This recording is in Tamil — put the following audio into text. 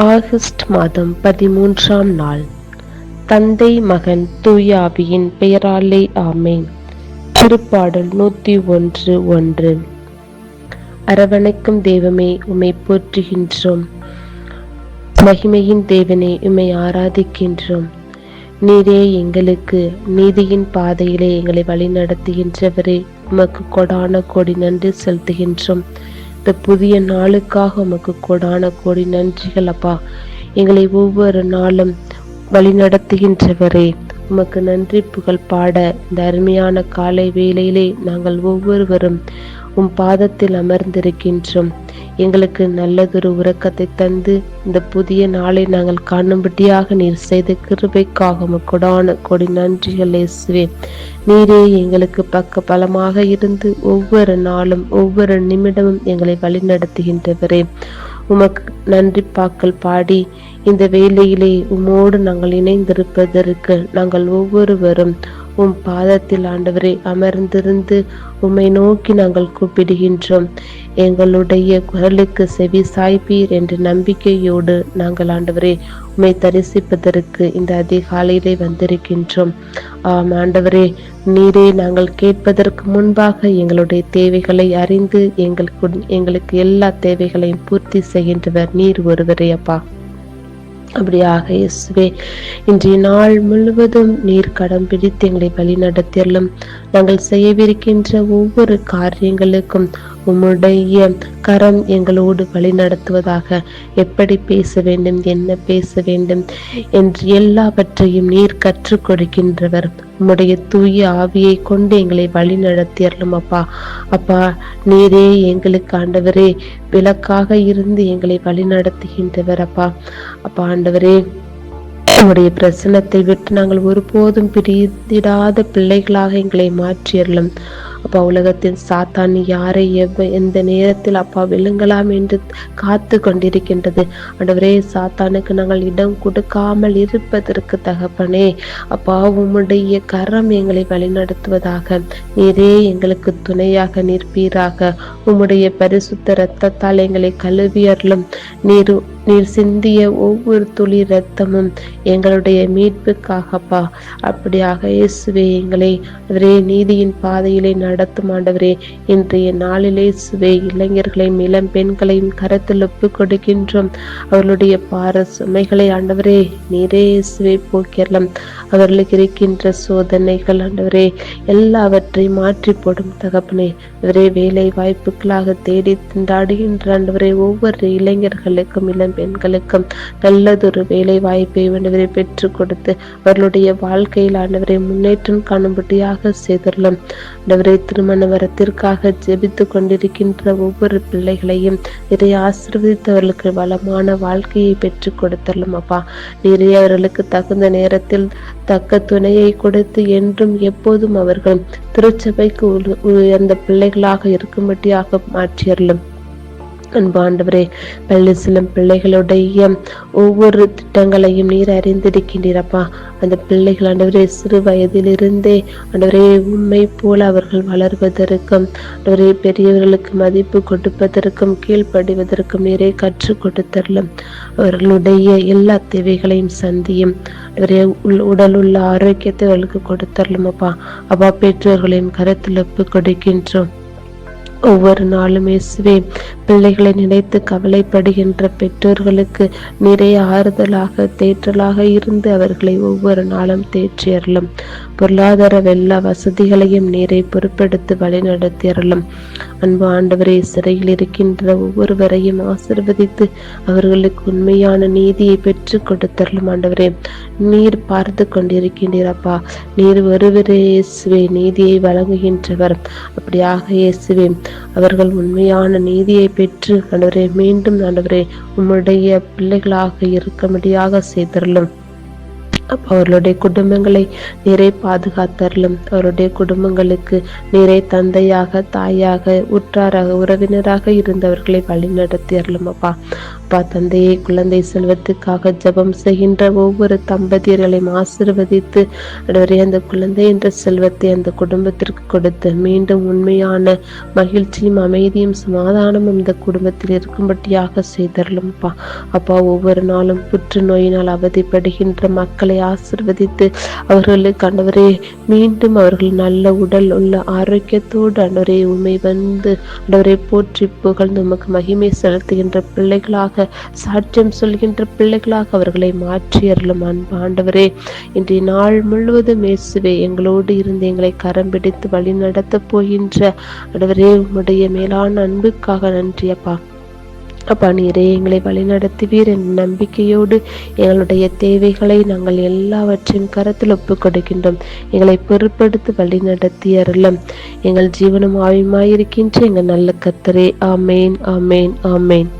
ஆகஸ்ட் மாதம் பதிமூன்றாம் நாள். தந்தை மகன் தூயாவியின் பெயராலே ஆமேன். திருப்பாடல் நூத்தி ஒன்று ஒன்று. அரவணைக்கும் தெய்வமே உம்மை போற்றுகின்றோம். மகிமையின் தேவனே உம்மை ஆராதிக்கின்றோம். நீரே எங்களுக்கு நீதியின் பாதையிலே எங்களை வழிநடத்துகின்றவரே உமக்கு கொடான கொடி நன்றி செலுத்துகின்றோம். இந்த புதிய நாளுக்காக உமக்கு கொடான கோடி நன்றிகள் அப்பா. எங்களை ஒவ்வொரு நாளும் வழிநடத்துகின்றவரே. உமக்கு நன்றி புகழ் பாட இந்த அருமையான காலை வேளையிலே நாங்கள் ஒவ்வொருவரும் உம் பாதத்தில் அமர்ந்திருக்கின்றோம். எங்களுக்கு நல்லதொரு உறக்கத்தை தந்து இந்த புதிய நாளை நாங்கள் காணும்படியாக நீர் செய்த கிருபைக்காக கொடான கொடி நன்றிகள் இயேசுவே. நீரே எங்களுக்கு பக்க பலமாக இருந்து ஒவ்வொரு நாளும் ஒவ்வொரு நிமிடமும் எங்களை வழிநடத்துகின்றவரே. உமக்கு நன்றி பாக்கள் பாடி இந்த வேலையிலே உமோடு நாங்கள் இணைந்திருப்பதற்கு நாங்கள் ஒவ்வொருவரும் உம் பாதத்தில் ஆண்டவரை அமர்ந்திருந்து உம்மை நோக்கி நாங்கள் கூப்பிடுகின்றோம். எங்களுடைய குரலுக்கு செவி சாய்ப்பீர் என்ற நம்பிக்கையோடு நாங்கள் ஆண்டவரே உம்மை தரிசிப்பதற்கு இந்த அதிகாலையிலே வந்திருக்கின்றோம். ஆம் ஆண்டவரே நீரே நாங்கள் கேட்பதற்கு முன்பாக எங்களுடைய தேவைகளை அறிந்து எங்களுக்கு எங்களுக்கு எல்லா தேவைகளையும் பூர்த்தி செய்கின்றவர் நீர் ஒருவரே அப்பா. அப்படியாக இயேசுவே இன்றைய நாள் முழுவதும் நீர் கடம் பிடித்து எங்களை வழி நடத்தியலும் நாங்கள் செய்யவிருக்கின்ற ஒவ்வொரு காரியங்களுக்கும் உம்முடைய கரம் எங்களோடு வழி நடத்துவதாக எப்படி பேச வேண்டும் என்ன பேச வேண்டும் என்று எல்லாவற்றையும் நீர் கற்றுக் கொடுக்கின்றவர். உம்முடைய தூய ஆவியை கொண்டு எங்களை வழி நடத்தியறலும் அப்பா. அப்பா நீரே எங்களுக்கு ஆண்டவரே விளக்காக இருந்து எங்களை வழி நடத்துகின்றவர் அப்பா. அப்பா ஆண்டவரே உம்முடைய பிரசனத்தை விட்டு நாங்கள் ஒருபோதும் பிரித்திடாத பிள்ளைகளாக எங்களை மாற்றியறலும் அப்பா உலகத்தின் சாத்தான் யாரை எவ்வ எந்த நேரத்தில் அப்பா விழுங்கலாம் என்று காத்து கொண்டிருக்கின்றது. ஆண்டவரே சாத்தானுக்கு நாங்கள் இடம் கொடுக்காமல் இருப்பதற்கு தகப்பனே அப்பா உம்முடைய கரம் எங்களை வழிநடத்துவதாக. நீரே எங்களுக்கு துணையாக நிற்பீராக. உம்முடைய பரிசுத்த இரத்தத்தால் எங்களை கழுவியர்களும் நீர் நீர் சிந்திய ஒவ்வொரு துளி ரத்தமும் எங்களுடைய மீட்புக்காகப்பா. அப்படியாக இயேசுவே எங்களை அவரே நீதியின் பாதையிலே நடத்தும் ஆண்டவரே இன்றைய நாளிலே சுவே இளைஞர்களையும் இளம் பெண்களையும் கரத்தில் ஒப்பு கொடுக்கின்றோம். அவர்களுடைய பார சுமைகளை ஆண்டவரே நீரே சுவை போக்கலாம் அவர்களுக்கு இருக்கின்ற சோதனைகள் ஆண்டவரே எல்லாவற்றையும் மாற்றி போடும் தகப்பனே. அவரே வேலை வாய்ப்புகளாக தேடி திண்டாடுகின்ற ஆண்டவரே ஒவ்வொரு இளைஞர்களுக்கும் இளம் பெண்களுக்கும் நல்லதொரு வேலை வாய்ப்பை ஆண்டவரை பெற்றுக் கொடுத்து அவர்களுடைய வாழ்க்கையில் ஆண்டவரை முன்னேற்றம் காணும்படியாக செய்துள்ளோம். ஆண்டவரை திருமண வரத்திற்காக ஜெபித்து கொண்டிருக்கின்ற ஒவ்வொரு பிள்ளைகளையும் இதை ஆசிர்வதித்தவர்களுக்கு வளமான வாழ்க்கையை பெற்றுக் கொடுத்தலும் அப்பா. நிறைய அவர்களுக்கு தகுந்த நேரத்தில் தக்க துணையை கொடுத்து என்றும் எப்போதும் அவர்கள் திருச்சபைக்கு உயர்ந்த பிள்ளைகளாக இருக்கும்படியாக மாற்றியர்களும் அன்பாண்டவரே பள்ளி செல்லும் பிள்ளைகளுடைய ஒவ்வொரு திட்டங்களையும் நீர் அறிந்திருக்கின்றீரப்பா. அந்த பிள்ளைகள் ஆண்டவரே சிறு வயதிலிருந்தே ஆண்டவரே உண்மை போல அவர்கள் வளர்வதற்கும் ஆண்டவரே பெரியவர்களுக்கு மதிப்பு கொடுப்பதற்கும் கீழ்ப்படிவதற்கும் நீரே கற்றுக் கொடுத்தரலும். அவர்களுடைய எல்லா தேவைகளையும் சந்தியும் அவரே உடல் உள்ள ஆரோக்கியத்தை அவர்களுக்கு கொடுத்தரலும் அப்பா அப்பா பெற்றோர்களின் கருத்தில் ஒப்பு கொடுக்கின்றோம். ஒவ்வொரு நாளும் இயேசுவே பிள்ளைகளை நினைத்து கவலைப்படுகின்ற பெற்றோர்களுக்கு நிறைய ஆறுதலாக தேற்றலாக இருந்து அவர்களை ஒவ்வொரு நாளும் தேற்றியறலும் பொருளாதார வெள்ள வசதிகளையும் நீரை பொறுப்பெடுத்து வழிநடத்தியறலும் அன்பு ஆண்டவரே சிறையில் இருக்கின்ற ஒவ்வொருவரையும் ஆசிர்வதித்து அவர்களுக்கு உண்மையான நீதியை பெற்று கொடுத்தரலும் ஆண்டவரே. நீர் பார்த்து கொண்டிருக்கின்றீரப்பா நீர் ஒருவரே இயேசுவே நீதியை வழங்குகின்றவர். அப்படியாக இயேசுவே அவர்கள் உண்மையான நீதியை பெற்று ஆண்டவரே மீண்டும் ஆண்டவரே உம்முடைய பிள்ளைகளாக இருக்கும்படியாக செய்தரலும் அவர்களுடைய குடும்பங்களை நீரை பாதுகாத்தரலும் அவருடைய குடும்பங்களுக்கு நீரை தந்தையாக தாயாக உற்றாராக உறவினராக இருந்தவர்களை வழி நடத்தியறலும் அப்பா. அப்பா தந்தையை குழந்தை செல்வத்துக்காக ஜெபம் செய்கின்ற ஒவ்வொரு தம்பதியர்களையும் ஆசிர்வதித்து அடவரே அந்த குழந்தை என்ற செல்வத்தை அந்த குடும்பத்திற்கு கொடுத்து மீண்டும் உண்மையான மகிழ்ச்சியும் அமைதியும் சமாதானமும் இந்த குடும்பத்தில் இருக்கும்படியாக செய்தருளும்ப்பா அப்பா ஒவ்வொரு நாளும் புற்றுநோயினால் அவதிப்படுகின்ற மக்களை ஆசிர்வதித்து அவர்களுக்கு ஆண்டவரே மீண்டும் அவர்கள் நல்ல உடல் உள்ள ஆரோக்கியத்தோடு ஆண்டவரே உண்மை வந்து ஆண்டவரை போற்றி புகழ்ந்து உமக்கு மகிமை செலுத்துகின்ற பிள்ளைகளாக சாட்சியம் சொல்கின்ற பிள்ளைகளாக அவர்களை மாற்றி அருளும் அன்பு இன்றைய நாள் முழுவதும் இயேசுவே எங்களோடு இருந்து எங்களை கரம் பிடித்து வழி நடத்தப் போகின்ற அடவரே உம்முடைய மேலான அன்புக்காக நன்றி அப்பா. அப்பா நீரே எங்களை வழிநடத்துவீர் என்ற நம்பிக்கையோடு எங்களுடைய தேவைகளை நாங்கள் எல்லாவற்றையும் கரத்தில் ஒப்புக் கொடுக்கின்றோம். எங்களை பொருட்படுத்தி வழிநடத்தி அருளும். எங்கள் ஜீவனம் ஆயுமாயிருக்கின்ற எங்கள் நல்ல கத்தரே ஆமேன் ஆமேன் ஆமேன்.